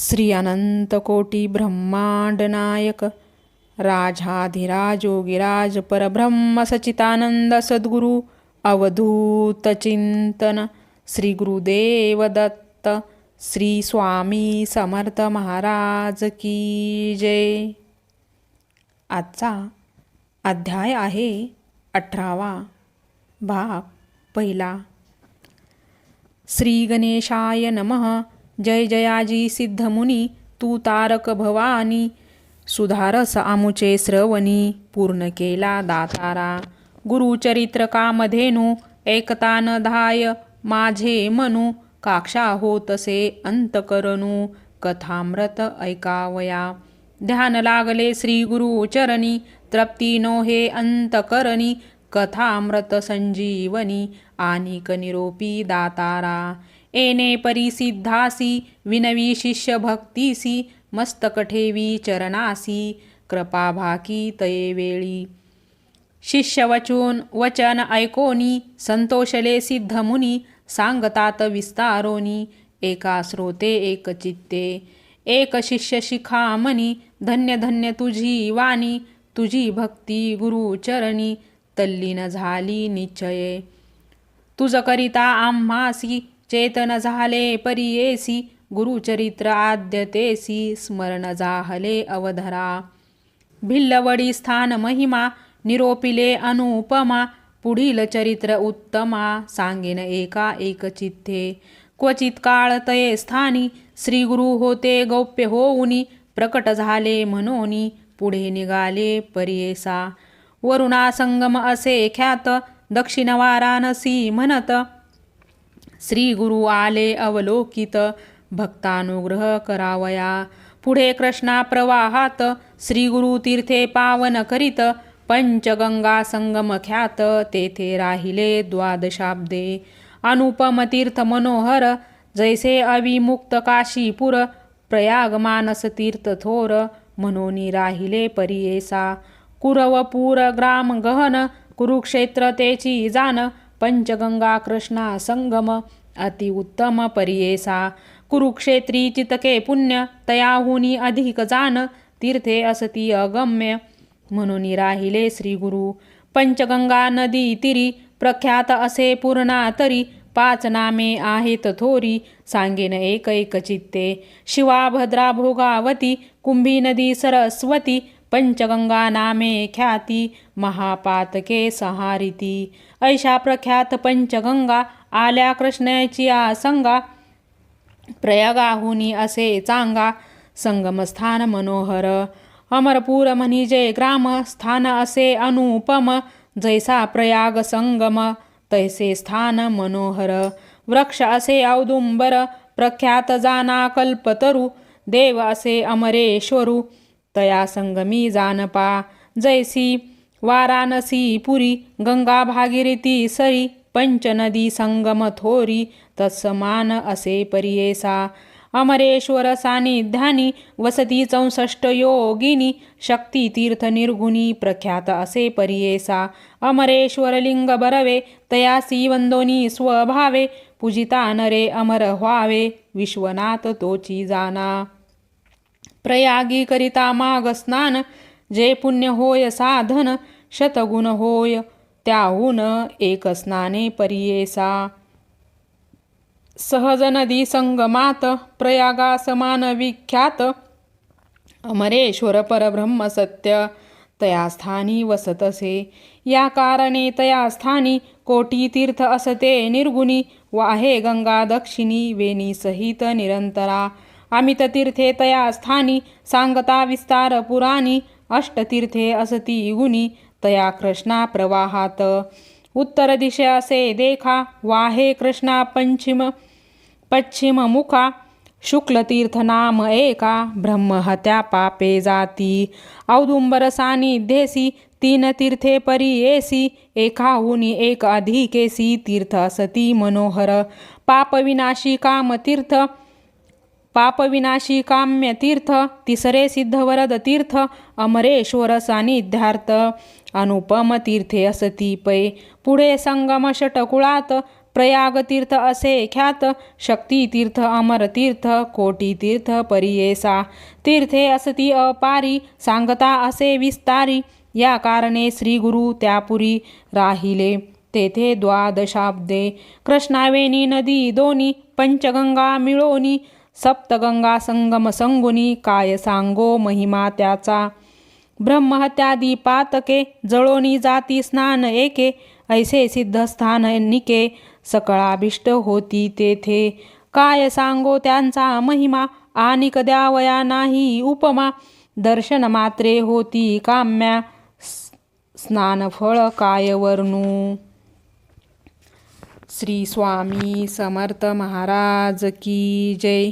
श्री अनंत ब्रह्मांडनायक ब्रह्मांड नायक राजाधिराज योगिराज परब्रह्म सचितानंद सद्गुरु अवधूत चिंतन श्री गुरुदेव दत्त श्री स्वामी समर्थ महाराज की जय। आजचा अध्याय आहे अठरावा भाग पहिला। श्री गणेशाय नमः। जय जयाजी सिद्धमुनी तू तारक भवानी सुधारस आमुचे श्रवणी पूर्ण केला दातारा. गुरुचरित्र कामधेनु एकतान धाय माझे मनू काक्षा होतसे अंतकरणू कथामृत ऐकावया. ध्यान लागले श्री गुरु चरणी तृप्ती नो हे अंतकरणी कथामृत संजीवनी आनिक निरोपी दातारा. एने परिसिद्धासी विनवी शिष्य भक्तीसी मस्तकठेवी चरणासी कृपा भाकी तये वेळी। शिष्य वचून वचन ऐकोनी संतोषले सिद्ध मुनी सांगतात विस्तारोनी एका श्रोते एक चित्ते। एक शिष्य शिखामणी धन्य धन्य तुझी वाणी तुझी भक्ती गुरुचरणी तल्लीन झाली निश्चये। तुझ करिता आम्हासी चेतन झाले परियेसी गुरुचरित्र आद्यतेसी स्मरण जाहले अवधरा। भिल्लवडी स्थान महिमा निरोपिले अनुपमा पुढील चरित्र उत्तमा सांगेन एका एक चित्ते। क्वचित काळ तये स्थानी श्रीगुरु होते गौप्य होऊनी प्रकट झाले म्हणोनी पुढे निघाले परियेसा वरुणा संगम असे ख्यात दक्षिण वाराणसी म्हणत श्री गुरु आले अवलोकित भक्तानुग्रह करावया. पुढे कृष्णा प्रवाहात श्री गुरु तीर्थे पावन करीत पंचगंगा संगम ख्यात तेथे राहिले द्वादशाब्दे. अनुपम तीर्थ मनोहर जैसे अविमुक्त काशीपुर प्रयाग मानस तीर्थ थोर म्हणून राहिले परियेसा. कुरवपूर ग्राम गहन कुरुक्षेत्र तेची जान पंचगंगा कृष्णा संगम अतिउत्तम परियेसा। कुरुक्षेत्री चितके पुण्य तयाहुनी अधिक जान तीर्थे असती अगम्य। म्हणून राहिले श्री गुरु। पंचगंगा नदी तिरी प्रख्यात असे पूर्णा तरी। पाच नामे आहेत थोरी सांगेन एक एक चित्ते। शिवा भद्रा भोगावती कुंभी नदी सरस्वती। पंचगंगा नामे ख्याती। महापातके सहारिती. ऐशा प्रख्यात पंचगंगा आल्या कृष्णाची आसंगा. प्रयागाहुनी असे चांगा संगमस्थान मनोहर. अमरपूर म्हणजे ग्राम स्थान असे अनुपम. जैसा प्रयाग संगम तैसे स्थान मनोहर. वृक्ष असे औदुंबर प्रख्यात जाना कल्पतरू. देव असे अमरेश्वरू. तया संगमी जानपा जैसी वाराणसी पुरी गंगा भागीरथी सरी पंचनदी संगम थोरी तत्समान असे परियेसा अमरेश्वर सानिध्यानी वसती चौसष्ट योगिनी शक्ती तीर्थ निर्गुणी प्रख्यात असे परियेसा अमरेश्वर लिंग बरवे तयासी वंदोनी स्वभावे पूजिता नरे अमर व्हावे विश्वनाथ तोची जाना प्रयागी करिता माग स्नान जे पुण्य होय साधन शतगुण होय त्याहून एक स्नाने परियेसा सहज नदी संगमात प्रयागा समान विख्यात अमरेश्वर परब्रह्म सत्य तया स्थानी वसत असे. या कारणे तया स्थानी कोटी तीर्थ असते निर्गुणी वाहे गंगा दक्षिणी वेणी सहित निरंतरा. अमित तीर्थे तया स्थानी सांगता विस्तार पुराणी अष्टतीर्थे असती गुणी तया कृष्णा प्रवाहात. उत्तर दिशे असे देखा वाहे कृष्णा पंचिम पश्चिम मुखा शुक्लतीर्थ नाम एका ब्रह्महत्या पापे जाती. औदुंबर सानिध्येसी तीन तीर्थे परियेसी एकाहुनी एक अधिकेसी तीर्थ असती मनोहर. पापविनाशी कामतीर्थ पापविनाशी काम्य तीर्थ तिसरे सिद्धवरद तीर्थ अमरेश्वर सानिध्यार्थ अनुपम तीर्थे असती पै. पुढे संगम षटकुळात प्रयागतीर्थ असे ख्यात शक्तितीर्थ अमरतीर्थ कोटीतीर्थ परियेसा. तीर्थे असती अपारी सांगता असे विस्तारी या कारणे श्रीगुरु त्यापुरी राहिले. तेथे द्वादशाब्दे कृष्णावेणी नदी दोनी पंचगंगा मिळोनी सप्तगंगा संगम संगुनी काय सांगो महिमा त्याचा. ब्रह्महत्यादी पातके जळोनी जाती स्नान एके ऐसे सिद्धस्थान निके सकळाभिष्ट होती तेथे. काय सांगो त्यांचा महिमा आणि द्यावया नाही उपमा दर्शन मात्रे होती काम्या स्नानफळ काय वर्णू श्री स्वामी समर्थ महाराज की जय.